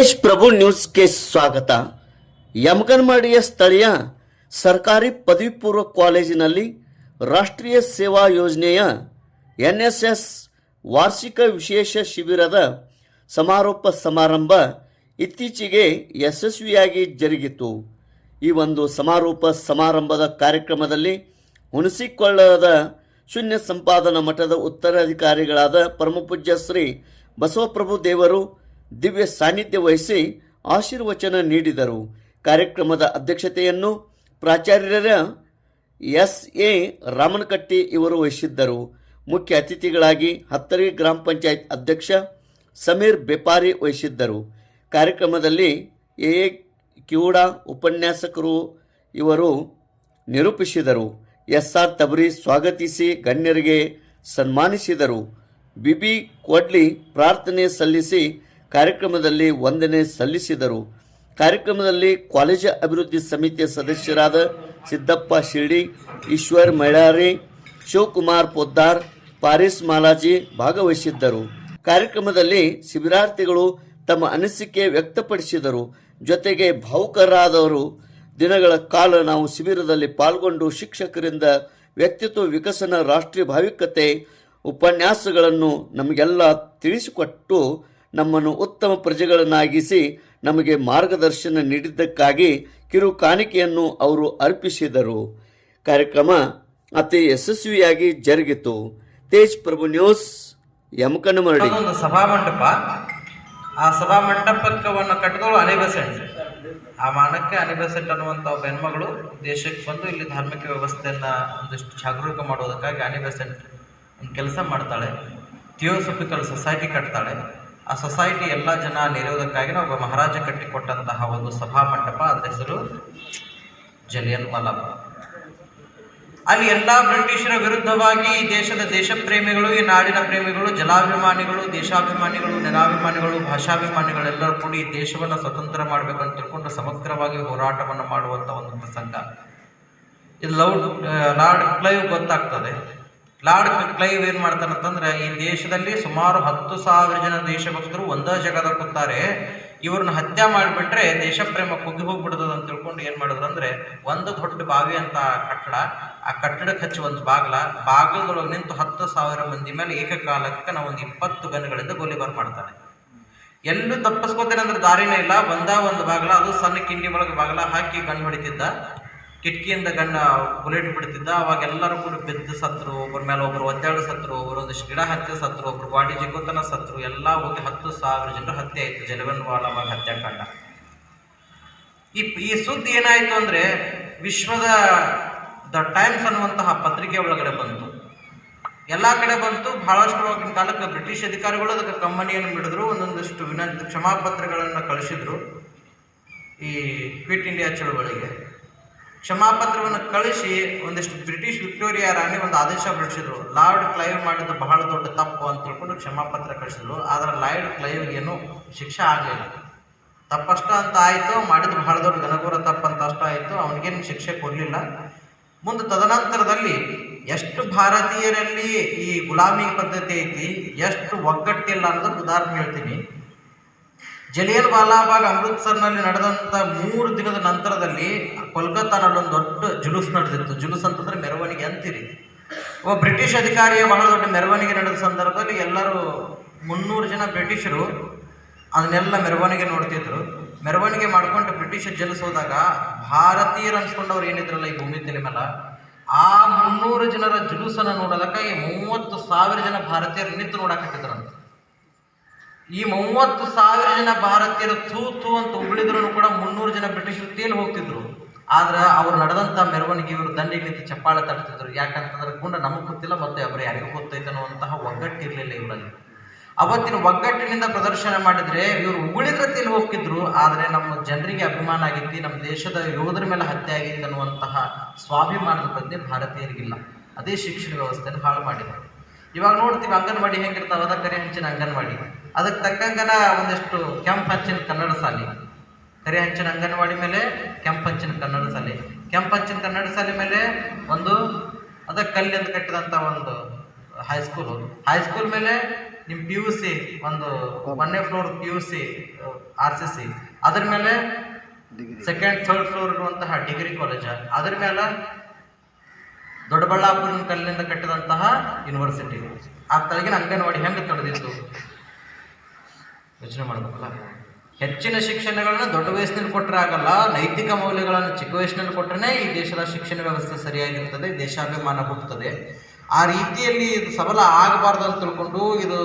ತೇಜ್ ಪ್ರಭು ನ್ಯೂಸ್ಗೆ ಸ್ವಾಗತ. ಯಮಗನ್ಮಾಡಿಯ ಸ್ಥಳೀಯ ಸರ್ಕಾರಿ ಪದವಿ ಪೂರ್ವ ಕಾಲೇಜಿನಲ್ಲಿ ರಾಷ್ಟ್ರೀಯ ಸೇವಾ ಯೋಜನೆಯ ಎನ್ಎಸ್ಎಸ್ ವಾರ್ಷಿಕ ವಿಶೇಷ ಶಿಬಿರದ ಸಮಾರೋಪ ಸಮಾರಂಭ ಇತ್ತೀಚೆಗೆ ಯಶಸ್ವಿಯಾಗಿ ಜರುಗಿತು. ಈ ಒಂದು ಸಮಾರೋಪ ಸಮಾರಂಭದ ಕಾರ್ಯಕ್ರಮದಲ್ಲಿ ಹುಣಸಿಕೊಳ್ಳದ ಶೂನ್ಯ ಸಂಪಾದನಾ ಮಠದ ಉತ್ತರಾಧಿಕಾರಿಗಳಾದ ಪರಮಪೂಜ್ಯ ಶ್ರೀ ಬಸವಪ್ರಭು ದೇವರು ದಿವ್ಯ ಸಾನ್ನಿಧ್ಯ ವಹಿಸಿ ಆಶೀರ್ವಚನ ನೀಡಿದರು. ಕಾರ್ಯಕ್ರಮದ ಅಧ್ಯಕ್ಷತೆಯನ್ನು ಪ್ರಾಚಾರ್ಯರ ಎಸ್ ಎ ರಾಮನಕಟ್ಟಿ ಇವರು ವಹಿಸಿದ್ದರು. ಮುಖ್ಯ ಅತಿಥಿಗಳಾಗಿ ಹತ್ತರಿ ಗ್ರಾಮ ಪಂಚಾಯತ್ ಅಧ್ಯಕ್ಷ ಸಮೀರ್ ಬೆಪಾರಿ ವಹಿಸಿದ್ದರು. ಕಾರ್ಯಕ್ರಮದಲ್ಲಿ ಎ ಕಿವುಡ ಉಪನ್ಯಾಸಕರು ಇವರು ನಿರೂಪಿಸಿದರು. ಎಸ್ ಆರ್ ತಬರಿ ಸ್ವಾಗತಿಸಿ ಗಣ್ಯರಿಗೆ ಸನ್ಮಾನಿಸಿದರು. ಬಿಬಿ ಕೊಡ್ಲಿ ಪ್ರಾರ್ಥನೆ ಸಲ್ಲಿಸಿ ಕಾರ್ಯಕ್ರಮದಲ್ಲಿ ವಂದನೆ ಸಲ್ಲಿಸಿದರು. ಕಾರ್ಯಕ್ರಮದಲ್ಲಿ ಕಾಲೇಜು ಅಭಿವೃದ್ಧಿ ಸಮಿತಿಯ ಸದಸ್ಯರಾದ ಸಿದ್ದಪ್ಪ ಶಿರ್ಡಿ, ಈಶ್ವರ್ ಮೈಳಾರಿ ಶಿವಕುಮಾರ್ ಪೊದ್ದಾರ್, ಪಾರಿಸ್ ಮಾಲಾಜಿ ಭಾಗವಹಿಸಿದ್ದರು. ಕಾರ್ಯಕ್ರಮದಲ್ಲಿ ಶಿಬಿರಾರ್ಥಿಗಳು ತಮ್ಮ ಅನಿಸಿಕೆ ವ್ಯಕ್ತಪಡಿಸಿದರು. ಜೊತೆಗೆ ಭಾವುಕರಾದವರು ದಿನಗಳ ಕಾಲ ನಾವು ಶಿಬಿರದಲ್ಲಿ ಪಾಲ್ಗೊಂಡು ಶಿಕ್ಷಕರಿಂದ ವ್ಯಕ್ತಿತ್ವ ವಿಕಸನ ರಾಷ್ಟ್ರೀಯ ಭಾವಿಕತೆ ಉಪನ್ಯಾಸಗಳನ್ನು ನಮಗೆಲ್ಲ ತಿಳಿಸಿಕೊಟ್ಟು ನಮ್ಮನ್ನು ಉತ್ತಮ ಪ್ರಜೆಗಳನ್ನಾಗಿಸಿ ನಮಗೆ ಮಾರ್ಗದರ್ಶನ ನೀಡಿದ್ದಕ್ಕಾಗಿ ಕಿರು ಕಾಣಿಕೆಯನ್ನು ಅವರು ಅರ್ಪಿಸಿದರು. ಕಾರ್ಯಕ್ರಮ ಅತಿ ಯಶಸ್ವಿಯಾಗಿ ಜರುಗಿತು. ತೇಜ್ ಪ್ರಭು ನ್ಯೂಸ್, ಯಮಕನಮರಡಿ. ಒಂದು ಸಭಾ ಮಂಟಪ. ಆ ಸಭಾ ಮಂಟಪಕ್ಕವನ್ನು ಕಟ್ಟಿದವಳು ಅನಿಬೆಸೆಂಟ್ ಆ ಮಾನಕ್ಕೆ ಅನಿಬೆಸೆಂಟ್ ಅನ್ನುವಂಥ ಒಬ್ಬ ಹೆಣ್ಮಗಳು ದೇಶಕ್ಕೆ ಬಂದು ಇಲ್ಲಿ ಧಾರ್ಮಿಕ ವ್ಯವಸ್ಥೆಯನ್ನು ಒಂದಿಷ್ಟು ಜಾಗರೂಕ ಮಾಡೋದಕ್ಕಾಗಿ ಅನಿಬೆಸೆಂಟ್ ಒಂದು ಕೆಲಸ ಮಾಡ್ತಾಳೆ. ಥಿಯೋಸಫಿಕಲ್ ಸೊಸೈಟಿ ಕಟ್ತಾಳೆ. ಆ ಸೊಸೈಟಿ ಎಲ್ಲ ಜನ ನೆರೆಯುವುದಕ್ಕಾಗಿ ಒಬ್ಬ ಮಹಾರಾಜ ಕಟ್ಟಿಕೊಟ್ಟಂತಹ ಒಂದು ಸಭಾ ಮಂಟಪ, ಅದರ ಹೆಸರು ಜಲಿಯನ್ ಮಲಬ ಅಲ್ಲಿ ಎಲ್ಲ ಬ್ರಿಟಿಷರ ವಿರುದ್ಧವಾಗಿ ಈ ದೇಶದ ದೇಶ ಪ್ರೇಮಿಗಳು ಈ ನಾಡಿನ ಪ್ರೇಮಿಗಳು, ಜಲಾಭಿಮಾನಿಗಳು, ದೇಶಾಭಿಮಾನಿಗಳು ನೆಲಾಭಿಮಾನಿಗಳು ಭಾಷಾಭಿಮಾನಿಗಳೆಲ್ಲರೂ ಕೂಡಿ ಈ ದೇಶವನ್ನು ಸ್ವತಂತ್ರ ಮಾಡಬೇಕು ಅಂತ ತಿಳ್ಕೊಂಡು ಸಮಗ್ರವಾಗಿ ಹೋರಾಟವನ್ನು ಮಾಡುವಂಥ ಒಂದು ಪ್ರಸಂಗ. ಇದು ಲೌಡ್ ಲಾರ್ಡ್ ಕ್ಲೈವ್ ಗೊತ್ತಾಗ್ತದೆ. ಲಾರ್ಡ್ ಕ್ಲೈವ್ ಏನು ಮಾಡ್ತಾನಂತಂದ್ರೆ, ಈ ದೇಶದಲ್ಲಿ ಸುಮಾರು ಹತ್ತು ಸಾವಿರ ಜನ ದೇಶಭಕ್ತರು ಒಂದೇ ಜಗದ ಕೂತಾರೆ ಇವ್ರನ್ನ ಹತ್ಯೆ ಮಾಡಿಬಿಟ್ರೆ ದೇಶ ಪ್ರೇಮ ಕುಗ್ಗಿ ಹೋಗ್ಬಿಡ್ತದ ಅಂತ ತಿಳ್ಕೊಂಡು ಏನು ಮಾಡಿದ್ರು ಅಂದ್ರೆ, ಒಂದು ದೊಡ್ಡ ಬಾವಿ ಅಂತ ಕಟ್ಟಡ, ಆ ಕಟ್ಟಡಕ್ಕೆ ಹಚ್ಚಿ ಒಂದು ಬಾಗ್ಲ, ಬಾಗಿಲದೊಳಗೆ ನಿಂತು ಹತ್ತು ಸಾವಿರ ಮಂದಿ ಮೇಲೆ ಏಕಕಾಲಕ್ಕೆ ನಾವು ಒಂದು ಇಪ್ಪತ್ತು ಗನ್ಗಳಿಂದ ಗೋಲಿಬಾರ್ ಮಾಡ್ತಾನೆ ಎಲ್ಲೂ ತಪ್ಪಿಸ್ಕೋತೇನೆ ಅಂದ್ರೆ ದಾರಿನೇ ಇಲ್ಲ. ಒಂದ ಒಂದು ಬಾಗ್ಲ, ಅದು ಸಣ್ಣ ಕಿಂಡಿ ಒಳಗೆ ಬಾಗ್ಲ ಹಾಕಿ ಗನ್ ಹೊಡಿತಿದ್ದ. ಕಿಟಕಿಯಿಂದ ಗಂಡ ಬುಲೆಟ್ ಬಿಡ್ತಿದ್ದ, ಅವಾಗ ಎಲ್ಲರೂ ಕೂಡ ಬಿದ್ದು ಸತ್ರು ಒಬ್ಬರ ಮೇಲೆ ಒಬ್ಬರು ಒದ್ದಾಡ ಸತ್ರು, ಒಬ್ರು ಒಂದಿಷ್ಟು ಗಿಡ ಹತ್ತಿ ಸತ್ರು, ಒಬ್ರು ಬಾಡಿ ಜಿಗೋತನ ಸತ್ರು, ಎಲ್ಲ ಹೋಗಿ ಹತ್ತು ಸಾವಿರ ಜನರು ಹತ್ಯೆ ಆಯಿತು, ಜಲವನ್ ಹತ್ಯೆ ಹತ್ಯಾಕಾಂಡ ಈ ಈ ಸುದ್ದಿ ಏನಾಯಿತು ಅಂದರೆ, ವಿಶ್ವದ ದ ಟೈಮ್ಸ್ ಅನ್ನುವಂತಹ ಪತ್ರಿಕೆ ಒಳಗಡೆ ಬಂತು. ಎಲ್ಲ ಕಡೆ ಬಂತು, ಬಹಳಷ್ಟು ಆಗಿನ ಕಾಲಕ್ಕೆ ಬ್ರಿಟಿಷ್ ಅಧಿಕಾರಿಗಳು ಅದಕ್ಕೆ ಕಂಪನಿಯನ್ನು ಬಿಡಿದ್ರು, ಒಂದೊಂದಿಷ್ಟು ವಿನಂತಿ, ಕ್ಷಮಾಪತ್ರಗಳನ್ನು ಕಳಿಸಿದ್ರು ಈ ಕ್ವಿಟ್ ಇಂಡಿಯಾ ಚಳವಳಿಗೆ. ಕ್ಷಮಾಪತ್ರವನ್ನು ಕಳಿಸಿ ಒಂದಿಷ್ಟು ಬ್ರಿಟಿಷ್ ವಿಕ್ಟೋರಿಯಾ ರಾಣಿ ಒಂದು ಆದೇಶ ಹೊರಡಿಸಿದ್ರು. ಲಾರ್ಡ್ ಕ್ಲೈವ್ ಮಾಡಿದ ಬಹಳ ದೊಡ್ಡ ತಪ್ಪು ಅಂತ ತಿಳ್ಕೊಂಡು ಕ್ಷಮಾಪತ್ರ ಕಳಿಸಿದ್ರು. ಆದ್ರೆ ಲಾರ್ಡ್ ಕ್ಲೈವ್ ಏನು ಶಿಕ್ಷೆ ಆಗಲಿಲ್ಲ. ತಪ್ಪಷ್ಟ ಅಂತ ಆಯಿತು. ಮಾಡಿದ ಬಹಳ ದೊಡ್ಡ ಘನಘೋರ ತಪ್ಪಂತ ಅಷ್ಟ ಆಯಿತು. ಅವನಿಗೇನು ಶಿಕ್ಷೆ ಕೊಡಲಿಲ್ಲ. ಮುಂದೆ ತದನಂತರದಲ್ಲಿ ಎಷ್ಟು ಭಾರತೀಯರಲ್ಲಿ ಈ ಗುಲಾಮಿ ಪದ್ಧತಿ ಐತಿ, ಎಷ್ಟು ಒಗ್ಗಟ್ಟಿಲ್ಲ ಅನ್ನೋದಕ್ಕೆ ಉದಾಹರಣೆ ಹೇಳ್ತೀನಿ. ಜಲಿಯನ್ ವಾಲಾಬಾಗ್ ಅಮೃತ್ಸರ್ನಲ್ಲಿ ನಡೆದಂಥ ಮೂರು ದಿನದ ನಂತರದಲ್ಲಿ ಕೋಲ್ಕತ್ತಾನಲ್ಲಿ ಒಂದು ದೊಡ್ಡ ಜುಲೂಸ್ ನಡೆದಿತ್ತು. ಜುಲೂಸ್ ಅಂತಂದ್ರೆ ಮೆರವಣಿಗೆ ಅಂತೀರಿ. ಒಬ್ಬ ಬ್ರಿಟಿಷ್ ಅಧಿಕಾರಿಯ ಬಹಳ ದೊಡ್ಡ ಮೆರವಣಿಗೆ ನಡೆದ ಸಂದರ್ಭದಲ್ಲಿ ಎಲ್ಲರೂ ಮುನ್ನೂರು ಜನ ಬ್ರಿಟಿಷರು ಅದನ್ನೆಲ್ಲ ಮೆರವಣಿಗೆ ನೋಡ್ತಿದ್ರು. ಮೆರವಣಿಗೆ ಮಾಡ್ಕೊಂಡು ಬ್ರಿಟಿಷ್ ಜಲಿಸೋದಾಗ ಭಾರತೀಯರು ಅನ್ಸ್ಕೊಂಡವ್ರು ಏನಿದ್ರಲ್ಲ ಈ ಭೂಮಿ ತಲೆ ಮೇಲೆ? ಆ ಮುನ್ನೂರು ಜನರ ಜುಲೂಸನ್ನು ಈ ಮೂವತ್ತು ಸಾವಿರ ಜನ ಭಾರತೀಯರು ನಿಂತು ನೋಡಕತ್ತಿದ್ರಂತ ಈ ಮೂವತ್ತು ಸಾವಿರ ಜನ ಭಾರತೀಯರು ಥೂ ಥೂ ಅಂತ ಉಗುಳಿದ್ರು ಕೂಡ ಮುನ್ನೂರು ಜನ ಬ್ರಿಟಿಷರು ತೇಲಿ ಹೋಗ್ತಿದ್ರು. ಆದ್ರೆ ಅವ್ರು ನಡೆದಂಥ ಮೆರವಣಿಗೆ ಇವರು ದಂಡಿಗೆ ನಿಂತು ಚಪ್ಪಾಳೆ ತಡ್ತಿದ್ರು ಯಾಕಂತಂದ್ರೆ ಗುಂಡ ನಮಗೆ ಗೊತ್ತಿಲ್ಲ ಮತ್ತೆ ಅವರು ಯಾರಿಗೂ ಗೊತ್ತೈತೆ ಅನ್ನುವಂತಹ ಒಗ್ಗಟ್ಟಿರಲಿಲ್ಲ ಇವರಲ್ಲಿ. ಅವತ್ತಿನ ಒಗ್ಗಟ್ಟಿನಿಂದ ಪ್ರದರ್ಶನ ಮಾಡಿದ್ರೆ ಇವರು ಉಗುಳಿದ್ರೆ ತೇಲಿ ಹೋಗ್ತಿದ್ರು. ಆದರೆ ನಮ್ಮ ಜನರಿಗೆ ಅಭಿಮಾನ ಆಗಿತ್ತು ನಮ್ಮ ದೇಶದ ಯೋಧರ ಮೇಲೆ ಹತ್ಯೆ ಆಗಿತ್ತು ಅನ್ನುವಂತಹ ಸ್ವಾಭಿಮಾನದ ಬಗ್ಗೆ ಭಾರತೀಯರಿಗಿಲ್ಲ. ಅದೇ ಶಿಕ್ಷಣ ವ್ಯವಸ್ಥೆಯನ್ನು ಹಾಳು ಮಾಡಿದ್ರು ಇವಾಗ ನೋಡ್ತೀವಿ ಅಂಗನವಾಡಿ ಹೆಂಗಿರ್ತಾವ, ಅದ ಕರೆ ಅಂಗನವಾಡಿ. ಅದಕ್ಕೆ ತಕ್ಕಂಗನ ಒಂದಿಷ್ಟು ಕೆಂಪು ಹಂಚಿನ ಕನ್ನಡ ಶಾಲೆ. ಕರಿ ಹಂಚಿನ ಅಂಗನವಾಡಿ ಮೇಲೆ ಕೆಂಪು ಹಂಚಿನ ಕನ್ನಡ ಶಾಲೆ. ಕೆಂಪು ಹಂಚಿನ ಕನ್ನಡ ಶಾಲೆ ಮೇಲೆ ಒಂದು ಅದಕ್ಕೆ ಕಲ್ಲಿಂದ ಕಟ್ಟಿದಂಥ ಒಂದು ಹೈಸ್ಕೂಲು ಹೈಸ್ಕೂಲ್ ಮೇಲೆ ನಿಮ್ಮ ಪಿ ಯು ಸಿ ಒಂದು ಒಂದನೇ floor P U C R C C ಅದ್ರ ಮೇಲೆ ಸೆಕೆಂಡ್ ಥರ್ಡ್ ಫ್ಲೋರ್ ಇರುವಂತಹ ಡಿಗ್ರಿ ಕಾಲೇಜ ಅದ್ರ ಮೇಲೆ ದೊಡ್ಡಬಳ್ಳಾಪುರ ಕಲ್ಲಿನಿಂದ ಕಟ್ಟಿದಂತಹ ಯೂನಿವರ್ಸಿಟಿ ಆ ತಳಗಿನ ಅಂಗನವಾಡಿ ಹೆಂಗೆ ತಡೆದಿತ್ತು? ಯೋಚನೆ ಮಾಡ್ಬೇಕಲ್ಲ? ಹೆಚ್ಚಿನ ಶಿಕ್ಷಣಗಳನ್ನ ದೊಡ್ಡ ವಯಸ್ಸಿನಲ್ಲಿ ಕೊಟ್ಟರೆ ಆಗಲ್ಲ, ನೈತಿಕ ಮೌಲ್ಯಗಳನ್ನು ಚಿಕ್ಕ ವಯಸ್ಸಿನಲ್ಲಿ ಕೊಟ್ಟರೆ ಈ ದೇಶದ ಶಿಕ್ಷಣ ವ್ಯವಸ್ಥೆ ಸರಿಯಾಗಿರ್ತದೆ, ದೇಶಾಭಿಮಾನ ಹುಟ್ಟುತ್ತದೆ. ಆ ರೀತಿಯಲ್ಲಿ ಇದು ಸಬಲ ಆಗಬಾರ್ದು ಅಂತ ತಿಳ್ಕೊಂಡು ಇದು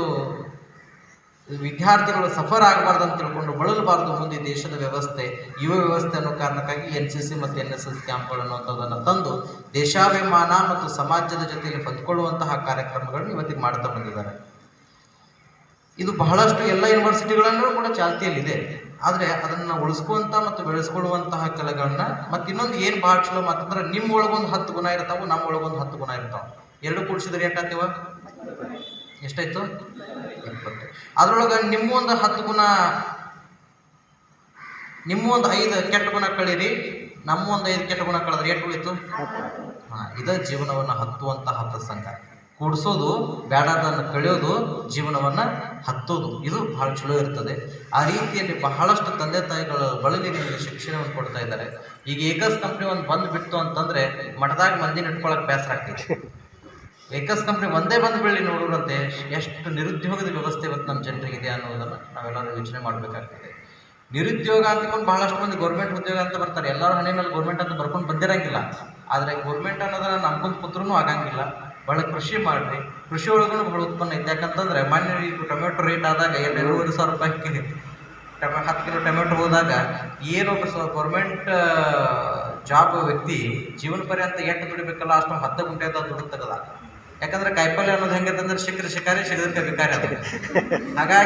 ವಿದ್ಯಾರ್ಥಿಗಳು ಸಫರ್ ಆಗಬಾರ್ದು ಅಂತ ತಿಳ್ಕೊಂಡು ಬಳಲಬಾರ್ದು ಮುಂದೆ ದೇಶದ ವ್ಯವಸ್ಥೆ, ಯುವ ವ್ಯವಸ್ಥೆ ಅನ್ನೋ ಕಾರಣಕ್ಕಾಗಿ ಎನ್ ಸಿ ಸಿ ಮತ್ತು ಎನ್ ಎಸ್ ಎಸ್ ಕ್ಯಾಂಪ್ಗಳು ಅನ್ನುವಂಥದ್ದನ್ನು ತಂದು ದೇಶಾಭಿಮಾನ ಮತ್ತು ಸಮಾಜದ ಜೊತೆಯಲ್ಲಿ ಹೊಂದ್ಕೊಳ್ಳುವಂತಹ ಕಾರ್ಯಕ್ರಮಗಳನ್ನು ಇವತ್ತಿಗೆ ಮಾಡ್ತಾ ಬಂದಿದ್ದಾರೆ. ಇದು ಬಹಳಷ್ಟು ಎಲ್ಲ ಯೂನಿವರ್ಸಿಟಿಗಳಲ್ಲೂ ಕೂಡ ಚಾಲ್ತಿಯಲ್ಲಿದೆ. ಆದರೆ ಅದನ್ನು ಉಳಿಸ್ಕೊಂತ ಮತ್ತು ಬೆಳೆಸ್ಕೊಳ್ಳುವಂತಹ ಕಲೆಗಳನ್ನ ಮತ್ತು ಇನ್ನೊಂದು ಏನು ಭಾಳ ಚಲೋ ಮಾತಂದ್ರೆ ನಿಮ್ಮ ಒಳಗೊಂದು ಹತ್ತು ಗುಣ ಇರ್ತಾವೆ ನಮ್ಮ ಒಳಗೊಂದು ಹತ್ತು ಗುಣ ಇರ್ತಾವೆ. ಎರಡು ಕೂಡಿಸಿದ್ರೆ ಎಷ್ಟಾಗ್ತೀವ ಎಷ್ಟಾಯ್ತು? ಇಪ್ಪತ್ತು. ಅದ್ರೊಳಗೆ ನಿಮ್ಮ ಒಂದು ಹತ್ತು ಗುಣ ನಿಮ್ಮ ಒಂದು ಐದು ಕೆಟ್ಟ ಗುಣ ಕಳೀರಿ ನಮ್ಮ ಒಂದು ಐದು ಕೆಟ್ಟ ಗುಣ ಕಳೆದ್ರೆ ಎಷ್ಟು ಉಳಿತು? ಹಾಂ ಇದ ಜೀವನವನ್ನು ಹತ್ತುವಂತಹ ಪ್ರಸಂಗ. ಕೂಡಿಸೋದು ಬೇಡದನ್ನು ಕಳೆಯೋದು, ಜೀವನವನ್ನು ಹತ್ತೋದು. ಇದು ಬಹಳ ಚಲೋ ಇರ್ತದೆ. ಆ ರೀತಿಯಲ್ಲಿ ಬಹಳಷ್ಟು ತಂದೆ ತಾಯಿಗಳು ಬಳಲಿ ನಿಮಗೆ ಶಿಕ್ಷಣವನ್ನು ಕೊಡ್ತಾ ಇದ್ದಾರೆ. ಈಗ ಏಕಸ್ ಕಂಪ್ನಿ ಒಂದು ಬಂದು ಬಿಟ್ಟು ಅಂತಂದ್ರೆ ಮಠದಾಗ ಮಂದಿ ಇಟ್ಕೊಳಕ್ ಬೇಸರ ಆಗ್ತೈತಿ ಏಕಸ್ ಕಂಪ್ನಿ ಒಂದೇ ಬಂದು ಬೆಳ್ಳಿ ನೋಡೋರಂತೆ ಎಷ್ಟು ನಿರುದ್ಯೋಗದ ವ್ಯವಸ್ಥೆ ಇವತ್ತು ನಮ್ಮ ಜನರಿಗಿದೆ ಅನ್ನೋದನ್ನು ನಾವೆಲ್ಲರೂ ಯೋಚನೆ ಮಾಡಬೇಕಾಗ್ತದೆ. ನಿರುದ್ಯೋಗ ಅಂತಕೊಂಡು ಬಹಳಷ್ಟು ಮಂದಿ ಗೌರ್ಮೆಂಟ್ ಉದ್ಯೋಗ ಅಂತ ಬರ್ತಾರೆ. ಎಲ್ಲರೂ ಹಣೆ ಮೇಲೆ ಗೌರ್ಮೆಂಟ್ ಅಂತ ಬರ್ಕೊಂಡು ಬಂದಿರಂಗಿಲ್ಲ. ಆದರೆ ಗೌರ್ಮೆಂಟ್ ಅನ್ನೋದನ್ನ ನಂಬ್ಕೊಂಡು ಕೂತ್ರೂ ಆಗಂಗಿಲ್ಲ. ಭಾಳ ಕೃಷಿ ಮಾಡಿರಿ. ಕೃಷಿ ಒಳಗೂ ಭಾಳ ಉತ್ಪನ್ನ ಐತೆ. ಯಾಕಂತಂದ್ರೆ ಮಾನ್ಯ ಈಗ ಟೊಮೆಟೊ ರೇಟ್ ಆದಾಗ ಎರಡು ಎರಡೂವರೆ ಸಾವಿರ ರೂಪಾಯಿ ಕಿಲೋ ಟೊಮೆ ಹತ್ತು ಕಿಲೋ ಟೊಮೆಟೊ ಹೋದಾಗ ಏನು ಸ್ವಲ್ಪ ಗೌರ್ಮೆಂಟ್ ಜಾಬ್ ವ್ಯಕ್ತಿ ಜೀವನ ಪರ್ಯಂತ ಎಷ್ಟು ದುಡಿಬೇಕಲ್ಲ ಅಷ್ಟು ಹತ್ತು ಗುಂಟೆ ಅಂತ ದುಡ್ಡು ತೆಗದ. ಯಾಕಂದ್ರೆ ಕಾಯಿಪಲ್ಯ ಅನ್ನೋದು ಹೆಂಗೈತೆ ಅಂದ್ರೆ ಶಿಖರ ಶಿಕಾರಿ ಸಿಗದಕ್ಕೆ ಬೇಕಾರೆ ಹಾಗಾಗಿ